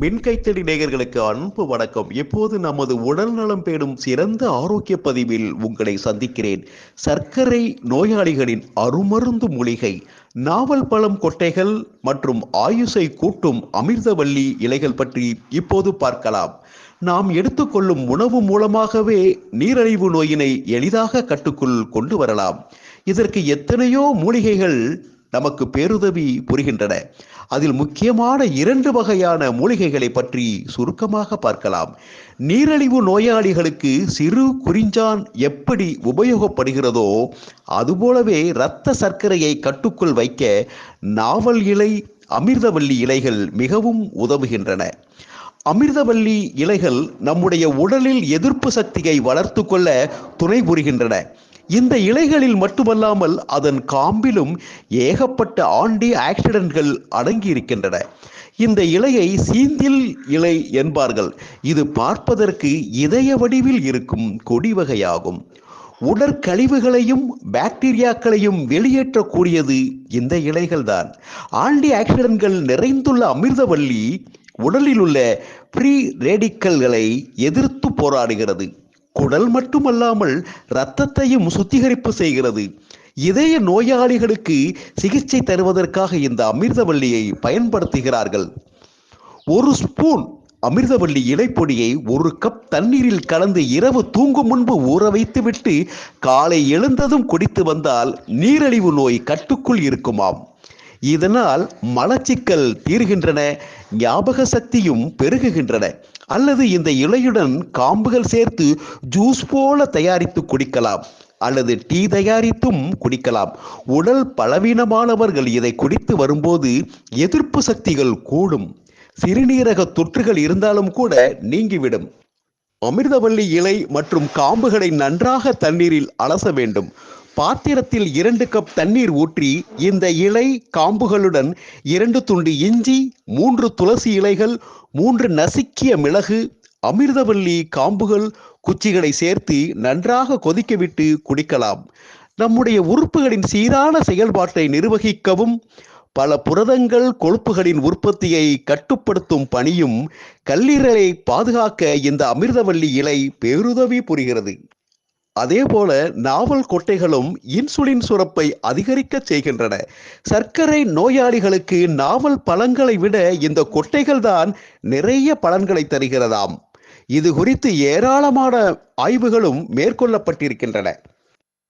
மின்கைத்தடி நேயர்களுக்கு அன்பு வணக்கம். எப்போது நமது உடல் நலம் பேடும் சிறந்த ஆரோக்கிய பதிவில் உங்களை சந்திக்கிறேன். சர்க்கரை நோயாளிகளின் அருமருந்து மூலிகை நாவல் பழம் கொட்டைகள் மற்றும் ஆயுசை கூட்டும் அமிர்தவள்ளி இலைகள் பற்றி இப்போது பார்க்கலாம். நாம் எடுத்துக்கொள்ளும் உணவு மூலமாகவே நீரழிவு நோயினை எளிதாக கட்டுக்குள் கொண்டு வரலாம். இதற்கு எத்தனையோ மூலிகைகள் நமக்கு பேருதவி புரிகின்றன. அதில் முக்கியமான இரண்டு வகையான மூலிகைகளை பற்றி சுருக்கமாக பார்க்கலாம். நீரழிவு நோயாளிகளுக்கு சிறு குறிஞ்சான் எப்படி உபயோகப்படுகிறதோ அதுபோலவே இரத்த சர்க்கரையை கட்டுக்குள் வைக்க நாவல் இலை அமிர்தவல்லி இலைகள் மிகவும் உதவுகின்றன. அமிர்தவல்லி இலைகள் நம்முடைய உடலில் எதிர்ப்பு சக்தியை வளர்த்து கொள்ள துணை புரிகின்றன. இந்த இலைகளில் மட்டுமல்லாமல் அதன் காம்பிலும் ஏகப்பட்ட ஆன்டி ஆக்சிடென்ட்கள் அடங்கி இருக்கின்றன இந்த இலையை சீந்தில் இலை என்பார்கள். இது பார்ப்பதற்கு இதய வடிவில் இருக்கும் கொடி வகையாகும். உடற்கழிவுகளையும் பாக்டீரியாக்களையும் வெளியேற்றக்கூடியது இந்த இலைகள்தான். ஆண்டி ஆக்சிடென்ட்கள் நிறைந்துள்ள அமிர்தவல்லி உடலில் உள்ள ஃப்ரீ ரேடிக்கல்களை எதிர்த்து போராடுகிறது. குடல் மட்டுமல்லாமல் இரத்தத்தையும் சுத்திகரிப்பு செய்கிறது. இதய நோயாளிகளுக்கு சிகிச்சை தருவதற்காக இந்த அமிர்தவல்லியை பயன்படுத்துகிறார்கள். ஒரு ஸ்பூன் அமிர்தவல்லி இலைப்பொடியை ஒரு கப் தண்ணீரில் கலந்து இரவு தூங்கும் முன்பு ஊற வைத்துவிட்டு காலை எழுந்ததும் குடித்து வந்தால் நீரழிவு நோய் கட்டுக்குள் இருக்குமாம். இதனால் மலச்சிக்கல் தீர்கின்றன ஞாபக சக்தியும் பெருகுகின்றன. அல்லது இந்த இலையுடன் காம்புகள் சேர்த்து ஜூஸ் போல தயாரித்து குடிக்கலாம் அல்லது டீ தயாரித்தும் குடிக்கலாம். உடல் பலவீனமானவர்கள் இதை குடித்து வரும்போது எதிர்ப்பு சக்திகள் கூடும். சிறுநீரக தொற்றுகள் இருந்தாலும் கூட நீங்கிவிடும். அமிர்தவள்ளி இலை மற்றும் காம்புகளை நன்றாக தண்ணீரில் அலச வேண்டும். பாத்திரத்தில் இரண்டு கப் தண்ணீர் ஊற்றி இந்த இலை காம்புகளுடன் இரண்டு துண்டு இஞ்சி மூன்று துளசி இலைகள் மூன்று நசுக்கிய மிளகு அமிர்தவல்லி காம்புகள் குச்சிகளை சேர்த்து நன்றாக கொதிக்கவிட்டு குடிக்கலாம். நம்முடைய உறுப்புகளின் சீரான செயல்பாட்டை நிர்வகிக்கவும் பல புரதங்கள் கொழுப்புகளின் உற்பத்தியை கட்டுப்படுத்தும் பணியும் கல்லீரலை பாதுகாக்க இந்த அமிர்தவல்லி இலை பேருதவி புரிகிறது. அதேபோல நாவல் கொட்டைகளும் இன்சுலின் சுரப்பை அதிகரிக்க செய்கின்றன. சர்க்கரை நோயாளிகளுக்கு நாவல் பழங்களை விட இந்த கொட்டைகள் தான் நிறைய பலன்களை தருகிறதாம். இது குறித்து ஏராளமான ஆய்வுகளும் மேற்கொள்ளப்பட்டிருக்கின்றன.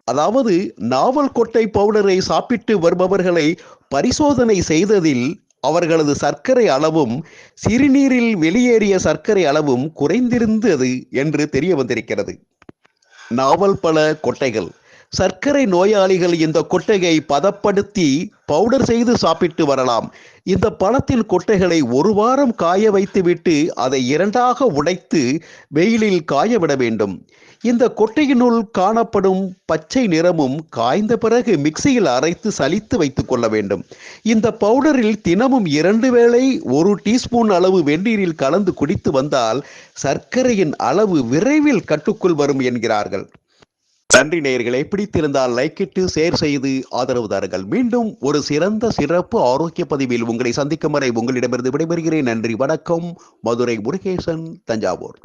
அதாவது நாவல் கொட்டை பவுடரை சாப்பிட்டு வருபவர்களை பரிசோதனை செய்ததில் அவர்களது சர்க்கரை அளவும் சிறுநீரில் வெளியேறிய சர்க்கரை அளவும் குறைந்திருந்தது என்று தெரிய வந்திருக்கிறது நாவல் பழ கொட்டைகள். சர்க்கரை நோயாளிகள் இந்த கொட்டையை பதப்படுத்தி பவுடர் செய்து சாப்பிட்டு வரலாம். இந்த பழத்தின் கொட்டைகளை ஒரு வாரம் காய வைத்துவிட்டு அதை இரண்டாக உடைத்து வெயிலில் காய விட வேண்டும். இந்த கொட்டையினுள் காணப்படும் பச்சை நிறமும் காய்ந்த பிறகு மிக்சியில் அரைத்து சலித்து வைத்துக் கொள்ள வேண்டும். இந்த பவுடரில் தினமும் இரண்டு வேளை ஒரு டீஸ்பூன் அளவு வெந்நீரில் கலந்து குடித்து வந்தால் சர்க்கரையின் அளவு விரைவில் கட்டுக்குள் வரும் என்கிறார்கள். நன்றி நேயர்களை பிடித்திருந்தால் லைக் இட்டு ஷேர் செய்து ஆதரவு தாருங்கள். மீண்டும் ஒரு சிறந்த சிறப்பு ஆரோக்கிய பதிவில் உங்களை சந்திக்கும் வரை உங்களிடமிருந்து விடைபெறுகிறேன். நன்றி வணக்கம். மதுரை முருகேசன் தஞ்சாவூர்.